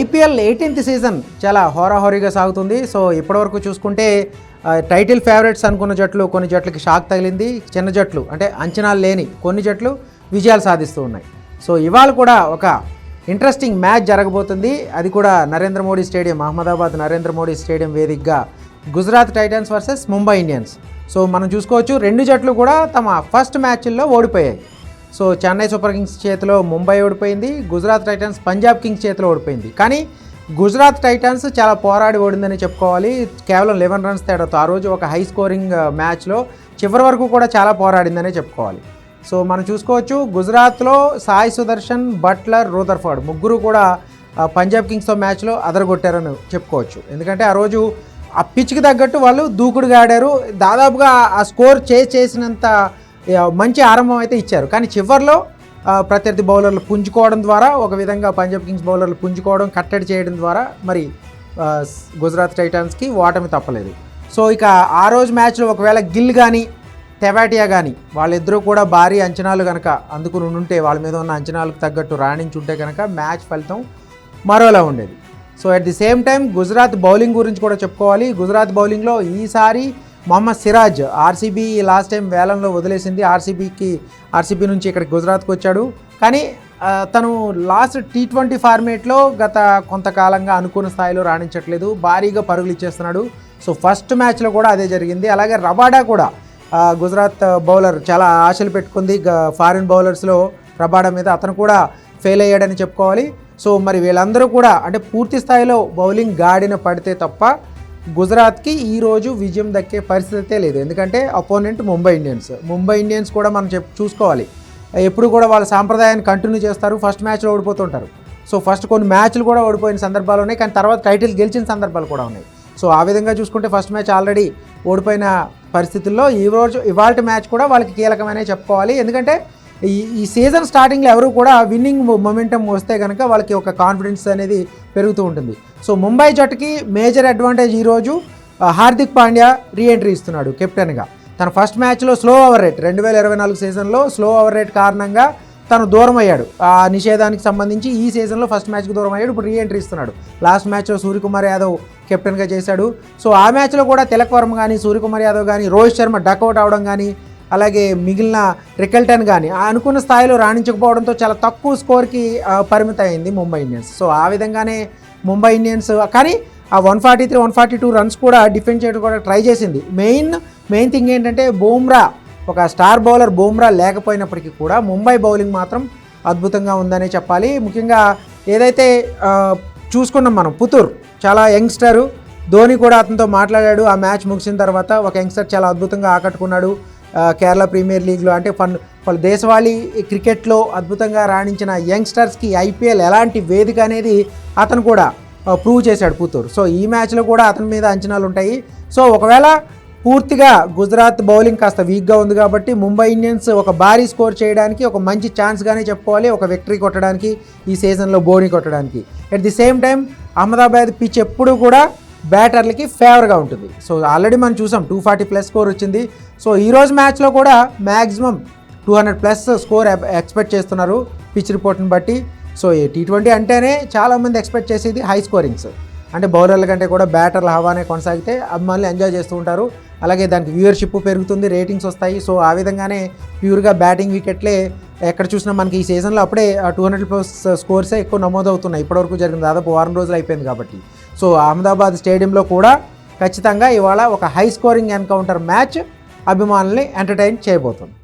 IPL eighteenth season చాలా హోరాహోరీగా సాగుతుంది. సో ఇప్పటివరకు చూసుకుంటే టైటిల్ ఫేవరెట్స్ అనుకున్న జట్లు కొన్ని జట్లకి షాక్ తగిలింది. చిన్న జట్లు అంటే అంచనాలు లేని కొన్ని జట్లు విజయాలు సాధిస్తూ ఉన్నాయి. సో ఇవాళ కూడా ఒక ఇంట్రెస్టింగ్ మ్యాచ్ జరగబోతుంది. అది కూడా నరేంద్ర మోడీ స్టేడియం అహ్మదాబాద్ నరేంద్ర మోడీ స్టేడియం వేదికగా Gujarat Titans versus Mumbai Indians. So మనం చూసుకోవచ్చు రెండు జట్లు కూడా తమ ఫస్ట్ మ్యాచ్ల్లో ఓడిపోయాయి. సో చెన్నై సూపర్ కింగ్స్ చేతిలో ముంబై ఓడిపోయింది గుజరాత్ టైటన్స్ పంజాబ్ కింగ్స్ చేతిలో ఓడిపోయింది. కానీ గుజరాత్ టైటన్స్ చాలా పోరాడి ఓడిందని చెప్పుకోవాలి. కేవలం లెవెన్ రన్స్ తేడాతో ఆ రోజు ఒక హై స్కోరింగ్ మ్యాచ్లో చివరి వరకు కూడా చాలా పోరాడిందనే చెప్పుకోవాలి. సో మనం చూసుకోవచ్చు గుజరాత్లో సాయి సుదర్శన్ బట్లర్ రూదర్ఫర్డ్ ముగ్గురు కూడా పంజాబ్ కింగ్స్తో మ్యాచ్లో అదరగొట్టారని చెప్పుకోవచ్చు. ఎందుకంటే ఆ రోజు ఆ పిచ్కి తగ్గట్టు వాళ్ళు దూకుడుగా ఆడారు. దాదాపుగా ఆ స్కోర్ చేసినంత మంచి ఆరంభం అయితే ఇచ్చారు. కానీ చివరిలో ప్రత్యర్థి బౌలర్లు పుంజుకోవడం ద్వారా ఒక విధంగా పంజాబ్ కింగ్స్ బౌలర్లు పుంజుకోవడం కట్టడి చేయడం ద్వారా మరి గుజరాత్ టైటాన్స్కి ఓటమి తప్పలేదు. సో ఇక ఆ రోజు మ్యాచ్లో ఒకవేళ గిల్ కానీ తెవాటియా కానీ వాళ్ళిద్దరూ కూడా భారీ అంచనాలు కనుక అందుకుని ఉంటే వాళ్ళ మీద ఉన్న అంచనాలకు తగ్గట్టు రాణించుంటే కనుక మ్యాచ్ ఫలితం మరోలా ఉండేది. So at the same time Gujarat bowling గురించి కూడా చెప్పుకోవాలి. గుజరాత్ బౌలింగ్లో ఈసారి Mohammed Siraj RCB last time వేలంలో వదిలేసింది. ఆర్సీబీకి ఆర్సీబీ నుంచి ఇక్కడికి గుజరాత్కి వచ్చాడు. కానీ తను లాస్ట్ టీ ట్వంటీ ఫార్మేట్లో గత కొంతకాలంగా అనుకున్న స్థాయిలో రాణించట్లేదు. భారీగా పరుగులు ఇచ్చేస్తున్నాడు. సో ఫస్ట్ మ్యాచ్లో కూడా అదే జరిగింది. అలాగే రబాడా కూడా గుజరాత్ బౌలర్ చాలా ఆశలు పెట్టుకుంది. ఫారిన్ బౌలర్స్లో రబాడా మీద అతను కూడా ఫెయిల్ అయ్యాడని చెప్పుకోవాలి. సో మరి వీళ్ళందరూ కూడా అంటే పూర్తి స్థాయిలో బౌలింగ్ గాడిన పడితే తప్ప గుజరాత్కి ఈరోజు విజయం దక్కే పరిస్థితే లేదు. ఎందుకంటే opponent Mumbai Indians. Mumbai Indians కూడా మనం చెప్ చూసుకోవాలి. ఎప్పుడు కూడా వాళ్ళ సాంప్రదాయాన్ని కంటిన్యూ చేస్తారు. ఫస్ట్ మ్యాచ్లో ఓడిపోతుంటారు. సో ఫస్ట్ కొన్ని మ్యాచ్లు కూడా ఓడిపోయిన సందర్భాలు ఉన్నాయి. కానీ తర్వాత టైటిల్ గెలిచిన సందర్భాలు కూడా ఉన్నాయి. సో ఆ విధంగా చూసుకుంటే ఫస్ట్ మ్యాచ్ ఆల్రెడీ ఓడిపోయిన పరిస్థితుల్లో ఈ రోజు ఇవాళ మ్యాచ్ కూడా వాళ్ళకి కీలకమనే చెప్పుకోవాలి. ఎందుకంటే ఈ ఈ సీజన్ స్టార్టింగ్లో ఎవరు కూడా విన్నింగ్ మొమెంటం వస్తే కనుక వాళ్ళకి ఒక కాన్ఫిడెన్స్ అనేది పెరుగుతూ ఉంటుంది. సో ముంబై జట్టుకి మేజర్ అడ్వాంటేజ్ ఈరోజు హార్దిక్ పాండ్యా రీఎంట్రీ ఇస్తున్నాడు కెప్టెన్గా. తన ఫస్ట్ మ్యాచ్లో స్లో ఓవర్ రేట్ రెండు వేల ఇరవై నాలుగు సీజన్లో స్లో ఓవర్ రేట్ కారణంగా తను దూరం అయ్యాడు ఆ నిషేధానికి సంబంధించి ఈ సీజన్లో ఫస్ట్ మ్యాచ్కి దూరం అయ్యాడు ఇప్పుడు రీఎంట్రీ ఇస్తున్నాడు. లాస్ట్ మ్యాచ్లో సూర్యకుమార్ యాదవ్ కెప్టెన్గా చేశాడు. సో ఆ మ్యాచ్లో కూడా తిలక్ వర్మ కానీ సూర్యకుమార్ యాదవ్ కానీ రోహిత్ శర్మ డక్అవుట్ అవడం కానీ అలాగే మిగిలిన రికల్టన్ కానీ ఆ అనుకున్న స్థాయిలో రాణించకపోవడంతో చాలా తక్కువ స్కోర్కి ఆ, పరిమితం అయింది ముంబై ఇండియన్స్. సో ఆ విధంగానే ముంబై ఇండియన్స్ కానీ ఆ one forty three one forty two runs కూడా డిఫెండ్ చేయడం కూడా ట్రై చేసింది. మెయిన్ మెయిన్ థింగ్ ఏంటంటే బూమ్రా ఒక స్టార్ బౌలర్ బూమ్రా లేకపోయినప్పటికీ కూడా ముంబై బౌలింగ్ మాత్రం అద్భుతంగా ఉందనే చెప్పాలి. ముఖ్యంగా ఏదైతే చూసుకున్నాం మనం పుతూర్ చాలా యంగ్స్టరు. ధోని కూడా అతనితో మాట్లాడాడు. ఆ మ్యాచ్ ముగిసిన తర్వాత ఒక యంగ్స్టర్ చాలా అద్భుతంగా ఆకట్టుకున్నాడు. కేరళ ప్రీమియర్ లీగ్లో అంటే ఫన్ వాళ్ళు దేశవాళీ క్రికెట్లో అద్భుతంగా రాణించిన యంగ్స్టర్స్కి ఐపీఎల్ ఎలాంటి వేదిక అనేది అతను కూడా ప్రూవ్ చేశాడు పుత్తూరు. సో ఈ మ్యాచ్లో కూడా అతని మీద అంచనాలు ఉంటాయి. సో ఒకవేళ పూర్తిగా గుజరాత్ బౌలింగ్ కాస్త వీక్గా ఉంది కాబట్టి ముంబై ఇండియన్స్ ఒక భారీ స్కోర్ చేయడానికి ఒక మంచి ఛాన్స్గానే చెప్పుకోవాలి ఒక విక్టరీ కొట్టడానికి ఈ సీజన్లో బోని కొట్టడానికి. At the same time Ahmedabad pitch ఎప్పుడు కూడా బ్యాటర్లకి ఫేవర్గా ఉంటుంది. సో ఆల్రెడీ మనం చూసాం టూ ఫార్టీ ప్లస్ స్కోర్ వచ్చింది. సో ఈరోజు మ్యాచ్లో కూడా maximum two hundred plus score expect చేస్తున్నారు పిచ్ రిపోర్ట్ని బట్టి. సో టీ ట్వంటీ అంటేనే చాలామంది ఎక్స్పెక్ట్ చేసేది హై స్కోరింగ్స్ అంటే బౌలర్ల కంటే కూడా బ్యాటర్ల హవానే కొనసాగితే అభిమానులు ఎంజాయ్ చేస్తూ ఉంటారు. అలాగే దానికి వ్యూయర్షిప్ పెరుగుతుంది రేటింగ్స్ వస్తాయి. సో ఆ విధంగానే ప్యూర్గా బ్యాటింగ్ వికెట్లే ఎక్కడ చూసినా మనకి ఈ సీజన్లో అప్పుడే టూ హండ్రెడ్ ప్లస్ స్కోర్సే ఎక్కువ నమోదవుతున్నాయి. ఇప్పటివరకు జరిగిన దాదాపు వారం రోజులు అయిపోయింది కాబట్టి. సో అహ్మదాబాద్ స్టేడియంలో కూడా ఖచ్చితంగా ఇవాళ ఒక హై స్కోరింగ్ ఎన్కౌంటర్ మ్యాచ్ అభిమానుల్ని ఎంటర్టైన్ చేయబోతుంది.